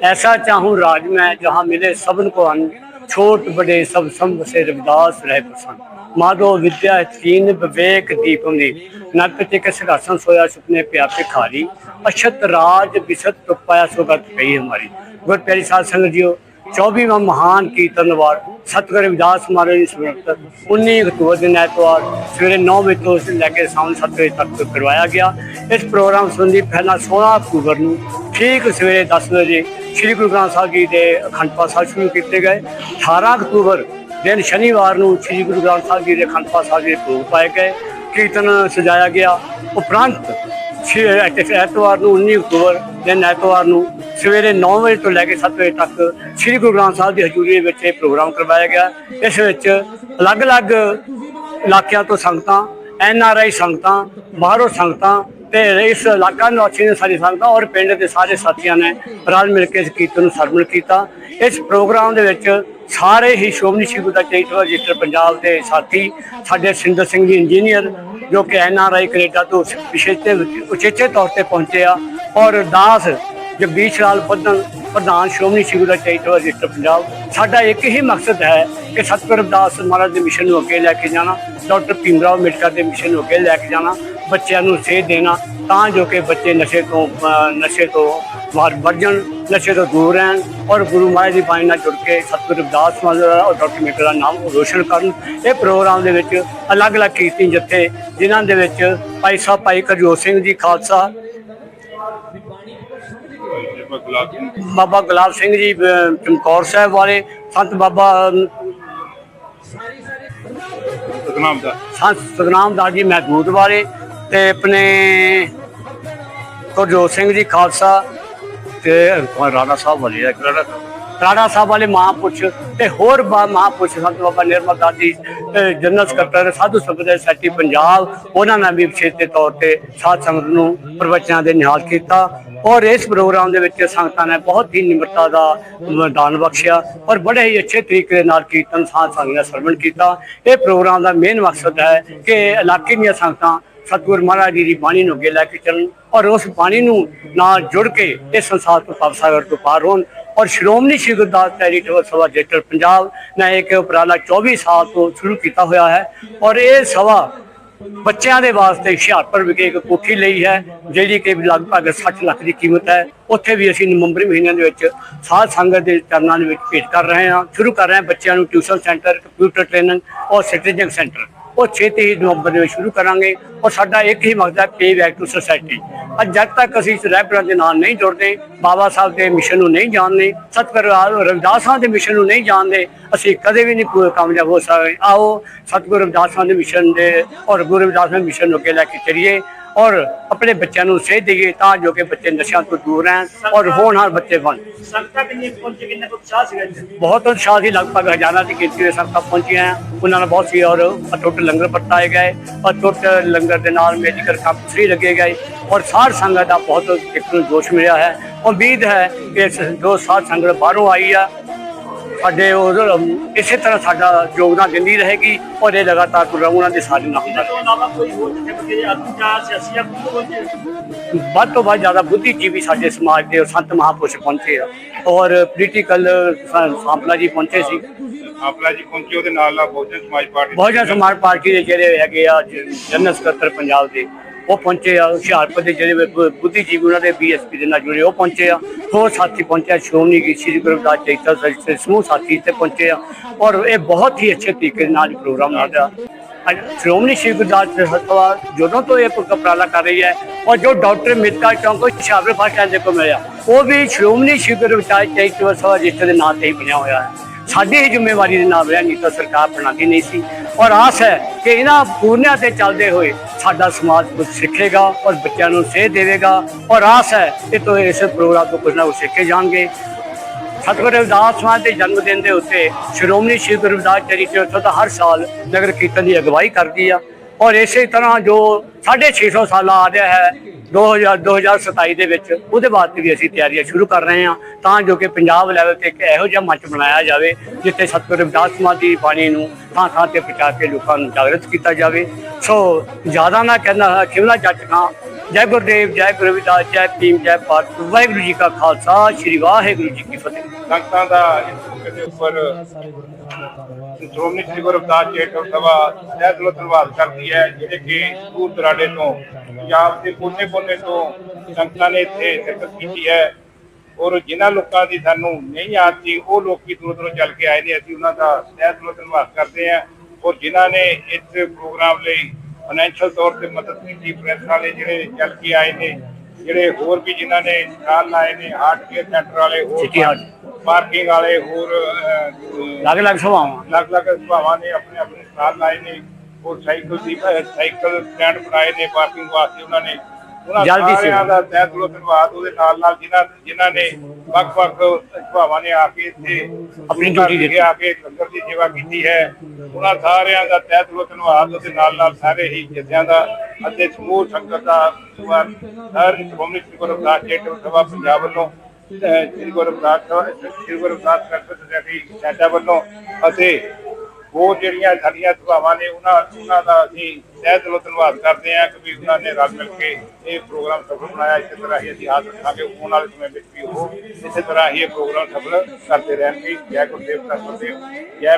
ऐसा चाहूं राज में जहाँ मिले सबन को अन्न छोट बड़े सब संग से रविदास रहे प्रसन्न माधो विद्या कीन विवेक दीप ने नक टिक सिंहासन सोया सुपने प्या भिखारी अछत राज बिसत तो पाया सुगत कही हमारी गुर प्यारी साध संगत जीओ 24ਵਾਂ ਮਹਾਨ ਕੀਰਤਨ ਵਾਰ ਸਤਿਗੁਰੂ ਰਵਿਦਾਸ ਮਹਾਰਾਜ ਦੀ ਸਮਰਪਿਤ 19 ਅਕਤੂਬਰ ਦਿਨ ਐਤਵਾਰ ਸਵੇਰੇ 9 ਵਜੇ ਤੋਂ ਲੈ ਕੇ ਸ਼ਾਮ 7 ਵਜੇ ਤੱਕ ਕਰਵਾਇਆ ਗਿਆ ਇਸ ਪ੍ਰੋਗਰਾਮ ਸੰਬੰਧੀ ਪਹਿਲਾਂ 16 ਅਕਤੂਬਰ ਨੂੰ ਠੀਕ ਸਵੇਰੇ 10 ਵਜੇ ਸ੍ਰੀ ਗੁਰੂ ਗ੍ਰੰਥ ਸਾਹਿਬ ਜੀ ਦੇ ਅਖੰਡ ਪਾਠ ਸਾਹਿਬ ਸ਼ੁਰੂ ਕੀਤੇ ਗਏ 18 ਅਕਤੂਬਰ ਦਿਨ ਸ਼ਨੀਵਾਰ ਨੂੰ ਸ੍ਰੀ ਗੁਰੂ ਗ੍ਰੰਥ ਸਾਹਿਬ ਜੀ ਦੇ ਅਖੰਡ ਪਾਠ ਸਾਹਿਬ ਜੀ ਦੇ ਭੋਗ ਪਾਏ ਗਏ ਕੀਰਤਨ ਸਜਾਇਆ ਗਿਆ ਉਪਰੰਤ ਛੇ ਐਤਵਾਰ ਨੂੰ 19 ਅਕਤੂਬਰ ਦਿਨ ਐਤਵਾਰ ਨੂੰ ਸਵੇਰੇ 9 ਵਜੇ ਤੋਂ ਲੈ ਕੇ 7 ਵਜੇ ਤੱਕ ਸ੍ਰੀ ਗੁਰੂ ਗ੍ਰੰਥ ਸਾਹਿਬ ਦੀ ਹਜ਼ੂਰੀ ਵਿੱਚ ਇਹ ਪ੍ਰੋਗਰਾਮ ਕਰਵਾਇਆ ਗਿਆ। ਇਸ ਵਿੱਚ ਅਲੱਗ-ਅਲੱਗ ਇਲਾਕਿਆਂ ਤੋਂ ਸੰਗਤਾਂ, ਐਨ ਆਰ ਆਈ ਸੰਗਤਾਂ, ਬਾਹਰੋਂ ਸੰਗਤਾਂ ਤੇ ਇਸ ਇਲਾਕਾ ਨਿਵਾਸੀ ਨੇ ਸਾਰੀ ਸੰਗਤਾਂ ਔਰ ਪਿੰਡ ਦੇ ਸਾਰੇ ਸਾਥੀਆਂ ਨੇ ਰਲ ਮਿਲ ਕੇ ਇਸ ਕੀਰਤਨ ਨੂੰ ਸਰਵਣ ਕੀਤਾ। ਇਸ ਪ੍ਰੋਗਰਾਮ ਦੇ ਵਿੱਚ ਸਾਰੇ ਹੀ ਸ਼ੋਭਨੀ ਸ਼੍ਰੀ ਦਾ ਚੈਰਿਟੇਬਲ ਰਜਿਸਟਰ ਪੰਜਾਬ ਦੇ ਸਾਥੀ, ਸਾਡੇ ਸਿੰਦਰ ਸਿੰਘ ਜੀ ਇੰਜੀਨੀਅਰ ਜੋ ਕਿ ਐਨ ਆਰ ਆਈ ਕੈਨੇਡਾ ਤੋਂ ਵਿਸ਼ੇਸ਼ ਉਚੇਚੇ ਤੌਰ ਤੇ ਪਹੁੰਚੇ ਆ ਔਰ ਦਾਸ ਜਗਦੀਸ਼ ਲਾਲ ਬੱਦਨ ਪ੍ਰਧਾਨ ਸ਼੍ਰੋਮਣੀ ਸ਼੍ਰੀ ਗੁਰਦੁਆਰਾ ਰਜਿਸਟਰ ਪੰਜਾਬ। ਸਾਡਾ ਇੱਕ ਹੀ ਮਕਸਦ ਹੈ ਕਿ ਸਤਿਗੁਰ ਰਵਿਦਾਸ ਮਹਾਰਾਜ ਦੇ ਮਿਸ਼ਨ ਨੂੰ ਅੱਗੇ ਲੈ ਕੇ ਜਾਣਾ, ਡਾਕਟਰ ਭੀਮਰਾਓ ਅੰਬੇਡਕਰ ਦੇ ਮਿਸ਼ਨ ਨੂੰ ਅੱਗੇ ਲੈ ਕੇ ਜਾਣਾ, ਬੱਚਿਆਂ ਨੂੰ ਸੇਧ ਦੇਣਾ, ਤਾਂ ਜੋ ਕਿ ਬੱਚੇ ਨਸ਼ੇ ਤੋਂ ਨਸ਼ੇ ਤੋਂ ਬਾਹਰ ਵਰਜਣ ਨਸ਼ੇ ਤੋਂ ਦੂਰ ਰਹਿਣ ਔਰ ਗੁਰੂ ਮਹਾਰਾਜ ਦੀ ਬਾਣੀ ਨਾਲ ਜੁੜ ਕੇ ਸਤਿਗੁਰੂ ਰਵਿਦਾਸ ਮਹਾਰਾਜ ਔਰ ਡਾਕਟਰ ਅੰਬੇਡਕਰ ਦਾ ਨਾਮ ਰੋਸ਼ਨ ਕਰਨ। ਇਹ ਪ੍ਰੋਗਰਾਮ ਦੇ ਵਿੱਚ ਅਲੱਗ-ਅਲੱਗ ਕੀਰਤਨ ਜਥੇ, ਜਿਨ੍ਹਾਂ ਦੇ ਵਿੱਚ ਭਾਈ ਸਾਹਿਬ ਭਾਈ ਕਰਜੋਤ ਸਿੰਘ ਜੀ, ਖਾਲਸਾ ਬਾਬਾ ਗੁਲਾਬ ਸਿੰਘ ਜੀ। ਅਹ, ਚਮਕੌਰ ਸਾਹਿਬ ਵਾਲੇ ਸੰਤ ਬਾਬਾ ਸਤਨਾਮ ਦਾ। ਸੰਤ ਸਤਨਾਮ ਦਾਸ ਜੀ ਮਹਿਦੂਦ ਵਾਲੇ ਤੇ ਆਪਣੇ ਗੁਰਜੋਤ ਸਿੰਘ ਜੀ ਖਾਲਸਾ ਤੇ ਰਾਣਾ ਸਾਹਿਬ ਵਾਲੇ ਰਾਣਾ ਰਾਣਾ ਸਾਹਿਬ ਵਾਲੇ ਮਹਾਂਪੁਰਸ਼ ਤੇ ਹੋਰ ਬਾ- ਮਹਾਂਪੁਰਸ਼ ਸੰਤ ਬਾਬਾ ਨਿਰਮਲ ਦਾਸ ਜੀ ਜਨਰਲ ਸਕੱਤਰ ਸਾਧੂ ਸੰਗਤ ਦੇ ਸੈਕਟਰੀ ਪੰਜਾਬ ਉਹਨਾਂ ਨੇ ਵੀ ਵਿਸ਼ੇਸ਼ ਦੇ ਤੌਰ ਤੇ ਸਾਧ ਸੰਗਤ ਨੂੰ ਪ੍ਰਵਚਨਾਂ ਦੇ ਨਿਹਾਲ ਕੀਤਾ। ਔਰ ਇਸ ਪ੍ਰੋਗਰਾਮ ਦੇ ਵਿੱਚ ਸੰਗਤਾਂ ਨੇ ਬਹੁਤ ਹੀ ਨਿਮਰਤਾ ਦਾ ਦਾਨ ਬਖਸ਼ਿਆ ਔਰ ਬੜੇ ਹੀ ਅੱਛੇ ਤਰੀਕੇ ਦੇ ਨਾਲ ਕੀਰਤਨ ਸਾਧ ਸੰਗਤ ਨੇ ਸਰਵਣ ਕੀਤਾ। ਇਹ ਪ੍ਰੋਗਰਾਮ ਦਾ ਮੇਨ ਮਕਸਦ ਹੈ ਕਿ ਇਲਾਕੇ ਦੀਆਂ ਸੰਗਤਾਂ ਸਤਿਗੁਰ ਮਹਾਰਾਜ ਜੀ ਦੀ ਬਾਣੀ ਨੂੰ ਅੱਗੇ ਲੈ ਕੇ ਚੱਲਣ ਔਰ ਉਸ ਬਾਣੀ ਨੂੰ ਨਾਲ ਜੁੜ ਕੇ ਇਸ ਸੰਸਾਰ ਤੋਂ ਪਵਸਾਗਰ ਤੋਂ ਪਾਰ ਹੋਣ ਔਰ ਸ਼੍ਰੋਮਣੀ ਸ਼੍ਰੀ ਗੁਰਦਾਸ ਚੈਰੀਟੇਬਲ ਸਭਾ ਜੇਟਰ ਪੰਜਾਬ ਨੇ ਇੱਕ ਉਪਰਾਲਾ 24 ਸਾਲ ਤੋਂ ਸ਼ੁਰੂ ਕੀਤਾ ਹੋਇਆ ਹੈ ਔਰ ਇਹ ਸਭਾ ਬੱਚਿਆਂ ਦੇ ਵਾਸਤੇ ਹੁਸ਼ਿਆਰਪੁਰ ਵਿਖੇ ਇੱਕ ਕੋਠੀ ਲਈ ਹੈ, ਜਿਹੜੀ ਕਿ ਲਗਭਗ 60 ਲੱਖ ਦੀ ਕੀਮਤ ਹੈ। ਉੱਥੇ ਵੀ ਅਸੀਂ ਨਵੰਬਰ ਮਹੀਨੇ ਦੇ ਵਿੱਚ ਸਾਧ ਸੰਗਤ ਦੇ ਚਰਨਾਂ ਦੇ ਵਿੱਚ ਭੇਟ ਕਰ ਰਹੇ ਹਾਂ, ਸ਼ੁਰੂ ਕਰ ਰਹੇ ਹਾਂ ਬੱਚਿਆਂ ਨੂੰ ਟਿਊਸ਼ਨ ਸੈਂਟਰ, ਕੰਪਿਊਟਰ ਟ੍ਰੇਨਿੰਗ ਔਰ ਸਿਟੀਜ਼ਨ ਸੈਂਟਰ। ਉਹ ਛੇਤੀ ਹੀ ਨਵੰਬਰ ਦੇ ਵਿੱਚ ਸ਼ੁਰੂ ਕਰਾਂਗੇ। ਔਰ ਸਾਡਾ ਇੱਕ ਹੀ ਮਕਸਦ ਹੈ ਪੇ ਬੈਕ ਟੂ ਸੋਸਾਇਟੀ ਅੱਜ ਜਦ ਤੱਕ ਅਸੀਂ ਇਸ ਰਹਿਬਰਾਂ ਦੇ ਨਾਲ ਨਹੀਂ ਜੁੜਦੇ, ਬਾਬਾ ਸਾਹਿਬ ਦੇ ਮਿਸ਼ਨ ਨੂੰ ਨਹੀਂ ਜਾਣਦੇ, ਸਤਿਗੁਰੂ ਰਵਿਦਾਸਾਂ ਦੇ ਮਿਸ਼ਨ ਨੂੰ ਨਹੀਂ ਜਾਣਦੇ, ਅਸੀਂ ਕਦੇ ਵੀ ਨਹੀਂ ਪੂਰੇ ਕਾਮਯਾਬ ਹੋ ਸਕਦੇ। ਆਓ, ਸਤਿਗੁਰੂ ਰਵਿਦਾਸਾਂ ਦੇ ਮਿਸ਼ਨ ਦੇ ਔਰ ਗੁਰੂ ਰਵਿਦਾਸ ਦੇ ਮਿਸ਼ਨ ਨੂੰ ਅੱਗੇ ਲੈ ਕੇ ਚੱਲੀਏ। ਔਰ ਆਪਣੇ ਬੱਚਿਆਂ ਨੂੰ ਸੇਧ ਦੇਈਏ ਤਾਂ ਜੋ ਕਿ ਬੱਚੇ ਨਸ਼ਿਆਂ ਤੋਂ ਦੂਰ ਰਹਿਣ ਔਰ ਹੋਣਹਾਰ ਬੱਚੇ ਬਣ। ਸੰਗਤਾਂ ਕਿੰਨੀ ਪਹੁੰਚੇ ਕਿੰਨਾ ਕੁ ਉਤਸ਼ਾਹ ਸੀਗਾ ਇੱਥੇ? ਬਹੁਤ ਉਤਸ਼ਾਹ ਸੀ ਲਗਭਗ ਹਜ਼ਾਰਾਂ ਦੀ ਗਿਣਤੀ ਦੇ ਸੰਗਤਾਂ ਪਹੁੰਚੀਆਂ। ਉਹਨਾਂ ਨਾਲ ਬਹੁਤ ਸੀ ਔਰ ਅਟੁੱਟ ਲੰਗਰ ਵਰਤਾਏ ਗਏ। ਅਟੁੱਟ ਲੰਗਰ ਦੇ ਨਾਲ ਮੈਡੀਕਲ ਕੈਂਪ ਫ੍ਰੀ ਲੱਗੇ ਗਏ ਔਰ ਸਾਧ ਸੰਗਤ ਦਾ ਬਹੁਤ ਇੱਕ ਜੋਸ਼ ਮਿਲਿਆ ਹੈ। ਉਮੀਦ ਹੈ ਕਿ ਜੋ ਸਾਧ ਸੰਗਤ ਬਾਹਰੋਂ ਆਈ ਆ ਸਾਡੇ ਉਹ ਇਸੇ ਤਰ੍ਹਾਂ ਸਾਡਾ ਯੋਗਦਾਨ ਦਿੰਦੀ ਰਹੇਗੀ ਔਰ ਇਹ ਲਗਾਤਾਰ ਪ੍ਰੋਗਰਾਮ ਉਹਨਾਂ ਦੇ ਸਾਰੇ ਨਾਲ ਹੁੰਦਾ ਵੱਧ ਤੋਂ ਵੱਧ ਜ਼ਿਆਦਾ ਬੁੱਧੀਜੀਵੀ ਸਾਡੇ ਸਮਾਜ ਦੇ ਸੰਤ ਮਹਾਪੁਰਸ਼ ਪਹੁੰਚੇ ਆ ਔਰ ਪੋਲੀਟੀਕਲ ਸਾਂਪਲਾ ਜੀ ਪਹੁੰਚੇ ਸੀ। ਆਪਲਾ ਜੀ ਪਹੁੰਚੇ ਉਹਦੇ ਨਾਲ ਨਾਲ ਬਹੁਜਨ ਸਮਾਜ ਪਾਰਟੀ ਬਹੁਜਨ ਸਮਾਜ ਪਾਰਟੀ ਦੇ ਜਿਹੜੇ ਹੈਗੇ ਆ ਜਨਰਲ ਸਕੱਤਰ ਪੰਜਾਬ ਦੇ। ਉਹ ਪਹੁੰਚੇ ਆ ਹੁਸ਼ਿਆਰਪੁਰ ਦੇ ਜਿਹੜੇ ਬੁ- ਬੁੱਧੀਜੀਵੀ ਉਹਨਾਂ ਦੇ ਬੀਐਸਪੀ ਦੇ ਨਾਲ ਜੁੜੇ, ਉਹ ਪਹੁੰਚੇ ਆ। ਹੋਰ ਸਾਥੀ ਪਹੁੰਚੇ ਸ਼੍ਰੋਮਣੀ ਸ੍ਰੀ ਗੁਰੂ ਰਵਿਦਾਸ ਚੈਤਰ ਸਹਿਤ ਸਮੂਹ ਸਾਥੀ ਇੱਥੇ ਪਹੁੰਚੇ ਆ। ਔਰ ਇਹ ਬਹੁਤ ਹੀ ਅੱਛੇ ਤਰੀਕੇ ਦੇ ਨਾਲ ਪ੍ਰੋਗਰਾਮ ਲੱਗਦਾ ਅੱਜ ਸ਼੍ਰੋਮਣੀ ਸ਼੍ਰੀ ਗੁਰਦਾਸ ਸਭਾ ਜਦੋਂ ਤੋਂ ਇਹ ਉਪਰਾਲਾ ਕਰ ਰਹੀ ਹੈ, ਔਰ ਜੋ ਡਾਕਟਰ ਮਿੱਤਾ ਚੌਂਕੋ ਸ਼ਾਬਰ ਭਾਸ਼ਾ ਦੇ ਕੋ ਮਿਲਿਆ, ਉਹ ਵੀ ਸ਼੍ਰੋਮਣੀ ਸ਼੍ਰੀ ਗੁਰੂ ਰਵਿਦਾਸ ਸਭਾ ਜਿਸ ਦੇ ਨਾਂ ਤੇ ਹੀ ਬਣਿਆ ਹੋਇਆ ਹੈ। ਸਾਡੀ ਹੀ ਜ਼ਿੰਮੇਵਾਰੀ ਦੇ ਨਾਲ ਰਿਹਾ ਨਹੀਂ ਤਾਂ ਸਰਕਾਰ ਬਣਾਉਂਦੀ ਨਹੀਂ ਸੀ। ਔਰ ਆਸ ਹੈ ਕਿ ਇਹਨਾਂ ਪੂਰਨਿਆਂ ਤੇ ਚੱਲਦੇ ਹੋਏ ਸਾਡਾ ਸਮਾਜ ਕੁਝ ਸਿੱਖੇਗਾ ਔਰ ਬੱਚਿਆਂ ਨੂੰ ਸੇਧ ਦੇਵੇਗਾ। ਔਰ ਆਸ ਹੈ ਕਿ ਤੋਂ ਇਸ ਪ੍ਰੋਗਰਾਮ ਤੋਂ ਕੁਝ ਨਾ ਕੁਝ ਸਿੱਖੇ ਜਾਣਗੇ। ਸਤਿਗੁਰੂ ਰਵਿਦਾਸ ਸਮਾਜ ਦੇ ਜਨਮ ਦਿਨ ਦੇ ਉੱਤੇ ਸ਼੍ਰੋਮਣੀ ਸ਼੍ਰੀ ਗੁਰੂ ਰਵਿਦਾਸ ਉੱਥੋਂ ਸੰਸਥਾ ਹਰ ਸਾਲ ਨਗਰ ਕੀਰਤਨ ਦੀ ਅਗਵਾਈ ਕਰਦੀ ਆ। ਔਰ ਇਸੇ ਤਰ੍ਹਾਂ ਜੋ 650 ਸਾਲਾ ਆ ਰਿਹਾ ਹੈ 2000 2027 ਦੇ ਵਿੱਚ ਉਹਦੇ ਵਾਸਤੇ ਵੀ ਅਸੀਂ ਤਿਆਰੀਆਂ ਸ਼ੁਰੂ ਕਰ ਰਹੇ ਹਾਂ ਤਾਂ ਜੋ ਕਿ ਪੰਜਾਬ ਲੈਵਲ ਤੇ ਇੱਕ ਇਹੋ ਜਿਹਾ ਮੰਚ ਬਣਾਇਆ ਜਾਵੇ ਜਿੱਥੇ ਸਤਿਗੁਰੂ ਰਵਿਦਾਸ ਸਮਾਜ ਦੀ ਬਾਣੀ ਨੂੰ ਥਾਂ ਥਾਂ ਤੇ ਪਹੁੰਚਾ ਕੇ ਲੋਕਾਂ ਨੂੰ ਜਾਗਰਤ ਕੀਤਾ ਜਾਵੇ। ਸੋ ਜ਼ਿਆਦਾ ਨਾ ਕਹਿੰਦਾ ਖਿਮਲਾ ਜੱਟ ਖਾਂ। ਜੈ ਗੁਰਦੇਵ, ਜੈ ਗੁਰੂ ਰਵਿਦਾਸ, ਜੈ ਭੀਮ, ਜੈ ਭਾਰਤ। ਵਾਹਿਗੁਰੂ ਜੀ ਕਾ ਖਾਲਸਾ, ਸ੍ਰੀ ਵਾਹਿਗੁਰੂ ਜੀ ਕੀ ਫਤਿਹ। ਸੰਗਤਾਂ ਦਾ ਇਸ ਉੱਪਰ ਸ਼੍ਰੋਮਣੀ ਸ੍ਰੀ ਗੁਰੂ ਰਵਿਦਾਸ ਚੈਰਿਟੇਬਲ ਸਭਾ ਤਹਿ ਦਿਲੋਂ ਧੰਨਵਾਦ ਕਰਦੀ ਹੈ ਜਿਹੜੇ ਕਿ ਦੂਰ ਦਰਾਡੇ ਤੋਂ, ਪੰਜਾਬ ਦੇ ਕੋਨੇ-ਕੋਨੇ ਤੋਂ ਸੰਗਤਾਂ ਨੇ ਇੱਥੇ ਸ਼ਿਰਕਤ ਕੀਤੀ ਹੈ ਔਰ ਜਿਨ੍ਹਾਂ ਲੋਕਾਂ ਦੀ ਸਾਨੂੰ ਨਹੀਂ ਯਾਦ ਸੀ, ਉਹ ਲੋਕੀ ਦੂਰੋਂ ਦੂਰੋਂ ਚੱਲ ਕੇ ਆਏ ਨੇ, ਅਸੀਂ ਉਹਨਾਂ ਦਾ ਤਹਿ ਦਿਲੋਂ ਧੰਨਵਾਦ ਕਰਦੇ ਹਾਂ ਔਰ ਜਿਨ੍ਹਾਂ ਨੇ ਇਸ ਪ੍ਰੋਗਰਾਮ ਲਈ ਫਾਈਨੈਂਸ਼ੀਅਲ ਤੌਰ ਤੇ ਮਦਦ ਕੀਤੀ, ਪ੍ਰੈਸ ਵਾਲੇ ਜਿਹੜੇ ਚੱਲ ਕੇ ਆਏ ਨੇ ਜਿਹੜੇ ਹੋਰ ਵੀ ਜਿਨ੍ਹਾਂ ਨੇ ਸਟਾਲ ਲਾਏ ਨੇ ਹਾਰਟ ਕੇਅਰ ਸੈਂਟਰ ਵਾਲੇ ਹੋਰ ਸਿਟੀ ਹਾਰਟ। ਪਾਰਕਿੰਗ ਵਾਲੇ ਹੋਰ ਅਹ, ਅਹ, ਲੱਗ ਲੱਗ ਸਭਾਵਾਂ ਅਲੱਗ-ਅਲੱਗ ਸੁਭਾਵਾਂ ਨੇ ਆਪਣੇ ਆਪਣੇ ਸਟਾਲ ਲਾਏ ਨੇ ਉਹ ਸਾਈਕਲ ਦੀ ਅਹ, ਸਾਈਕਲ ਸਟੈਂਡ ਬਣਾਏ ਨੇ ਪਾਰਕਿੰਗ ਵਾਸਤੇ ਉਹਨਾਂ ਨੇ ਉਹਨਾਂ ਜਲਦੀ ਸੀ। ਸਾਰਿਆਂ ਦਾ ਤਹਿ ਦਿਲੋਂ ਧੰਨਵਾਦ ਉਹਦੇ ਨਾਲ ਨਾਲ ਜਿਨ੍ਹਾਂ ਜਿਨ੍ਹਾਂ ਨੇ ਵੱਖ-ਵੱਖ ਸੁਭਾਵਾਂ ਨੇ ਆ ਕੇ ਇੱਥੇ ਆਪਣੀ duty ਵਿਖੇ ਆ ਕੇ ਲੰਗਰ ਦੀ ਸੇਵਾ ਕੀਤੀ ਹੈ। ਉਹਨਾਂ ਸਾਰਿਆਂ ਦਾ ਤਹਿ ਦਿਲੋਂ ਧੰਨਵਾਦ ਉਹਦੇ ਨਾਲ ਨਾਲ ਸਾਰੇ ਹੀ ਜਥਿਆਂ ਦਾ ਅਤੇ ਸਮੂਹ ਸੰਗਤ ਦਾ ਹਰ ਕੌਮੀ ਸ੍ਰੀ ਗੁਰੂ ਰਵਿਦਾਸ ਚੈਰਿਟੇਬਲ ਸਭਾ ਪੰਜਾਬ ਵੱਲੋਂ Shri Guru Sabha- Shri Guru Ravidas culture society Canada ਵੱਲੋਂ ਅਤੇ ਹੋਰ ਜਿਹੜੀਆਂ ਸਾਡੀਆਂ ਸਭਾਵਾਂ ਨੇ, ਉਹਨਾਂ ਉਹਨਾਂ ਦਾ ਅਸੀਂ ਤਹਿ ਦਿਲੋਂ ਧੰਨਵਾਦ ਕਰਦੇ ਹਾਂ ਕਿ ਵੀ ਉਹਨਾਂ ਨੇ ਰਲ ਮਿਲ ਕੇ ਇਹ ਪ੍ਰੋਗਰਾਮ ਸਫਲ ਬਣਾਇਆ। ਇਸੇ ਤਰ੍ਹਾਂ ਹੀ ਅਸੀਂ ਆਸ ਰੱਖਾਂਗੇ ਆਉਣ ਵਾਲੇ ਸਮੇਂ ਵਿੱਚ ਵੀ ਉਹ ਇਸੇ ਤਰ੍ਹਾਂ ਹੀ ਇਹ ਪ੍ਰੋਗਰਾਮ ਸਫਲ ਕਰਦੇ ਰਹਿਣਗੇ। ਜੈ ਗੁਰਦੇਵ ਸਾਹਿਬ ਜੈ